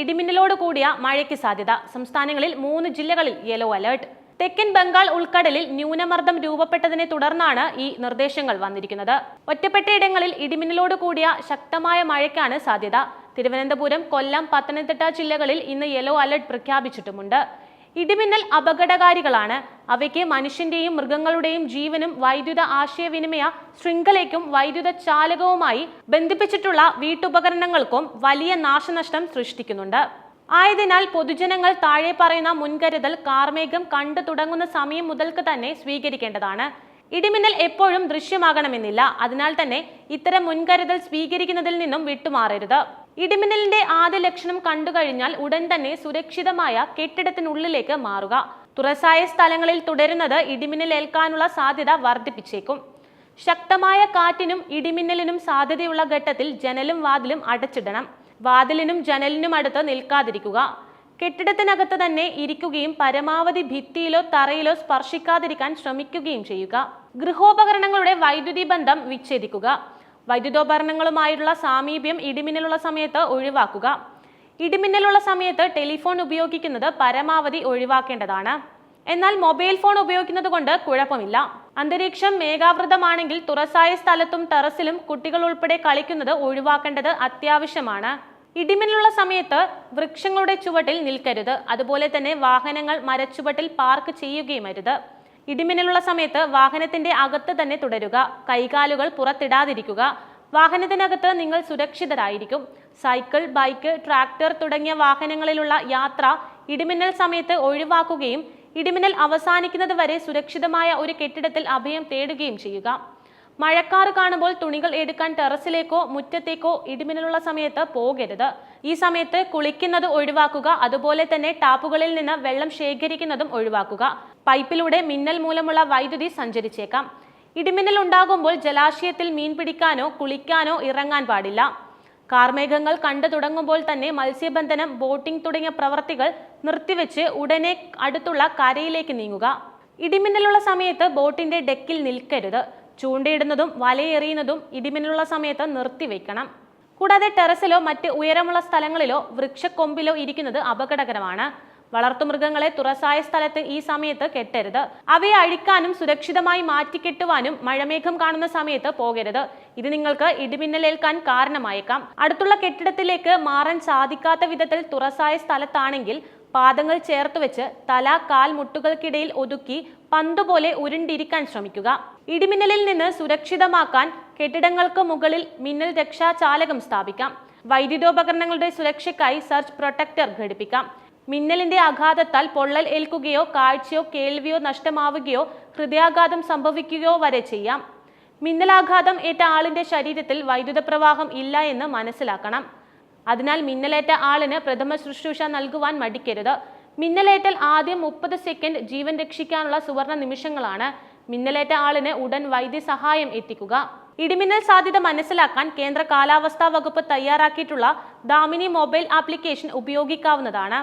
ഇടിമിന്നലോട് കൂടിയ മഴയ്ക്ക് സാധ്യത. സംസ്ഥാനങ്ങളിൽ മൂന്ന് ജില്ലകളിൽ യെല്ലോ അലേർട്ട് തെക്കൻ ബംഗാൾ ഉൾക്കടലിൽ ന്യൂനമർദ്ദം രൂപപ്പെട്ടതിനെ തുടർന്നാണ് ഈ നിർദ്ദേശങ്ങൾ വന്നിരിക്കുന്നത്. ഒറ്റപ്പെട്ടയിടങ്ങളിൽ ഇടിമിന്നലോട് കൂടിയ ശക്തമായ മഴയ്ക്കാണ് സാധ്യത. തിരുവനന്തപുരം കൊല്ലം പത്തനംതിട്ട ജില്ലകളിൽ ഇന്ന് യെല്ലോ അലർട്ട് പ്രഖ്യാപിച്ചിട്ടുമുണ്ട്. ഇടിമിന്നൽ അപകടകാരികളാണ്. അവയ്ക്ക് മനുഷ്യന്റെയും മൃഗങ്ങളുടെയും ജീവനും വൈദ്യുത ആശയവിനിമയ ശൃംഖലയ്ക്കും വൈദ്യുത ചാലകവുമായി ബന്ധിപ്പിച്ചിട്ടുള്ള വീട്ടുപകരണങ്ങൾക്കും വലിയ നാശനഷ്ടം സൃഷ്ടിക്കുന്നുണ്ട്. ആയതിനാൽ പൊതുജനങ്ങൾ താഴെ പറയുന്ന മുൻകരുതൽ കാർമേഘം കണ്ടു തുടങ്ങുന്ന സമയം മുതൽക്ക് തന്നെ സ്വീകരിക്കേണ്ടതാണ്. ഇടിമിന്നൽ എപ്പോഴും ദൃശ്യമാകണമെന്നില്ല. അതിനാൽ തന്നെ ഇത്തരം മുൻകരുതൽ സ്വീകരിക്കുന്നതിൽ നിന്നും വിട്ടുമാറരുത്. ഇടിമിന്നലിന്റെ ആദ്യ ലക്ഷണം കണ്ടു കഴിഞ്ഞാൽ ഉടൻ തന്നെ സുരക്ഷിതമായ കെട്ടിടത്തിനുള്ളിലേക്ക് മാറുക. തുറസായ സ്ഥലങ്ങളിൽ തുടരുന്നത് ഇടിമിന്നൽ ഏൽക്കാനുള്ള സാധ്യത വർദ്ധിപ്പിച്ചേക്കും. ശക്തമായ കാറ്റിനും ഇടിമിന്നലിനും സാധ്യതയുള്ള ഘട്ടത്തിൽ ജനലും വാതിലും അടച്ചിടണം. വാതിലിനും ജനലിനും അടുത്ത് നിൽക്കാതിരിക്കുക. കെട്ടിടത്തിനകത്ത് തന്നെ ഇരിക്കുകയും പരമാവധി ഭിത്തിയിലോ തറയിലോ സ്പർശിക്കാതിരിക്കാൻ ശ്രമിക്കുകയും ചെയ്യുക. ഗൃഹോപകരണങ്ങളുടെ വൈദ്യുതി ബന്ധം വിച്ഛേദിക്കുക. വൈദ്യുതോപകരണങ്ങളുമായുള്ള സാമീപ്യം ഇടിമിന്നലുള്ള സമയത്ത് ഒഴിവാക്കുക. ഇടിമിന്നലുള്ള സമയത്ത് ടെലിഫോൺ ഉപയോഗിക്കുന്നത് പരമാവധി ഒഴിവാക്കേണ്ടതാണ്. എന്നാൽ മൊബൈൽ ഫോൺ ഉപയോഗിക്കുന്നത് കൊണ്ട് കുഴപ്പമില്ല. അന്തരീക്ഷം മേഘാവൃതമാണെങ്കിൽ തുറസായ സ്ഥലത്തും ടെറസിലും കുട്ടികൾ ഉൾപ്പെടെ കളിക്കുന്നത് ഒഴിവാക്കേണ്ടത് അത്യാവശ്യമാണ്. ഇടിമിന്നലുള്ള സമയത്ത് വൃക്ഷങ്ങളുടെ ചുവട്ടിൽ നിൽക്കരുത്. അതുപോലെ തന്നെ വാഹനങ്ങൾ മരച്ചുവട്ടിൽ പാർക്ക് ചെയ്യുകയും അരുത്. ഇടിമിന്നലുള്ള സമയത്ത് വാഹനത്തിന്റെ അകത്ത് തന്നെ തുടരുക. കൈകാലുകൾ പുറത്തിടാതിരിക്കുക. വാഹനത്തിനകത്ത് നിങ്ങൾ സുരക്ഷിതരായിരിക്കും. സൈക്കിൾ ബൈക്ക് ട്രാക്ടർ തുടങ്ങിയ വാഹനങ്ങളിലുള്ള യാത്ര ഇടിമിന്നൽ സമയത്ത് ഒഴിവാക്കുകയും ഇടിമിന്നൽ അവസാനിക്കുന്നത് വരെ സുരക്ഷിതമായ ഒരു കെട്ടിടത്തിൽ അഭയം തേടുകയും ചെയ്യുക. മഴക്കാറ് കാണുമ്പോൾ തുണികൾ എടുക്കാൻ ടെറസിലേക്കോ മുറ്റത്തേക്കോ ഇടിമിന്നലുള്ള സമയത്ത് പോകരുത്. ഈ സമയത്ത് കുളിക്കുന്നത് ഒഴിവാക്കുക അതുപോലെ തന്നെ ടാപ്പുകളിൽ നിന്ന് വെള്ളം ശേഖരിക്കുന്നതും ഒഴിവാക്കുക. പൈപ്പിലൂടെ മിന്നൽ മൂലമുള്ള വൈദ്യുതി സഞ്ചരിച്ചേക്കാം. ഇടിമിന്നൽ ഉണ്ടാകുമ്പോൾ ജലാശയത്തിൽ മീൻ പിടിക്കാനോ കുളിക്കാനോ ഇറങ്ങാൻ പാടില്ല. കാർമേഘങ്ങൾ കണ്ടു തുടങ്ങുമ്പോൾ തന്നെ മത്സ്യബന്ധനം ബോട്ടിംഗ് തുടങ്ങിയ പ്രവർത്തികൾ നിർത്തിവെച്ച് ഉടനെ അടുത്തുള്ള കരയിലേക്ക് നീങ്ങുക. ഇടിമിന്നലുള്ള സമയത്ത് ബോട്ടിന്റെ ഡെക്കിൽ നിൽക്കരുത്. ചൂണ്ടയിടുന്നതും വലയെറിയുന്നതും ഇടിമിന്നലുള്ള സമയത്ത് നിർത്തിവെക്കണം. കൂടാതെ ടെറസിലോ മറ്റ് ഉയരമുള്ള സ്ഥലങ്ങളിലോ വൃക്ഷക്കൊമ്പിലോ ഇരിക്കുന്നത് അപകടകരമാണ്. വളർത്തുമൃഗങ്ങളെ തുറസായ സ്ഥലത്ത് ഈ സമയത്ത് കെട്ടരുത്. അവയെ അഴിക്കാനും സുരക്ഷിതമായി മാറ്റിക്കെട്ടുവാനും മഴമേഘം കാണുന്ന സമയത്ത് പോകരുത്. ഇത് നിങ്ങൾക്ക് ഇടിമിന്നലേൽക്കാൻ കാരണമായേക്കാം. അടുത്തുള്ള കെട്ടിടത്തിലേക്ക് മാറാൻ സാധിക്കാത്ത വിധത്തിൽ തുറസായ സ്ഥലത്താണെങ്കിൽ പാദങ്ങൾ ചേർത്ത് വെച്ച് തല കാൽ മുട്ടുകൾക്കിടയിൽ ഒതുക്കി പന്തുപോലെ ഉരുണ്ടിരിക്കാൻ ശ്രമിക്കുക. ഇടിമിന്നലിൽ നിന്ന് സുരക്ഷിതമാക്കാൻ കെട്ടിടങ്ങൾക്ക് മുകളിൽ മിന്നൽ രക്ഷാ ചാലകം സ്ഥാപിക്കാം. വൈദ്യുതോപകരണങ്ങളുടെ സുരക്ഷയ്ക്കായി സർച്ച് പ്രൊട്ടക്ടർ ഘടിപ്പിക്കാം. മിന്നലിന്റെ ആഘാതത്താൽ പൊള്ളൽ ഏൽക്കുകയോ കാഴ്ചയോ കേൾവിയോ നഷ്ടമാവുകയോ ഹൃദയാഘാതം സംഭവിക്കുകയോ വരെ ചെയ്യാം. മിന്നലാഘാതം ഏറ്റ ആളിന്റെ ശരീരത്തിൽ വൈദ്യുത പ്രവാഹം ഇല്ല എന്ന് മനസ്സിലാക്കണം. അതിനാൽ മിന്നലേറ്റ ആളിന് പ്രഥമ ശുശ്രൂഷ നൽകുവാൻ മടിക്കരുത്. മിന്നലേറ്റൽ ആദ്യം മുപ്പത് സെക്കൻഡ് ജീവൻ രക്ഷിക്കാനുള്ള സുവർണ നിമിഷങ്ങളാണ്. മിന്നലേറ്റ ആളിന് ഉടൻ വൈദ്യസഹായം എത്തിക്കുക. ഇടിമിന്നൽ സാധ്യത മനസ്സിലാക്കാൻ കേന്ദ്ര കാലാവസ്ഥാ വകുപ്പ് തയ്യാറാക്കിയിട്ടുള്ള ദാമിനി മൊബൈൽ ആപ്ലിക്കേഷൻ ഉപയോഗിക്കാവുന്നതാണ്.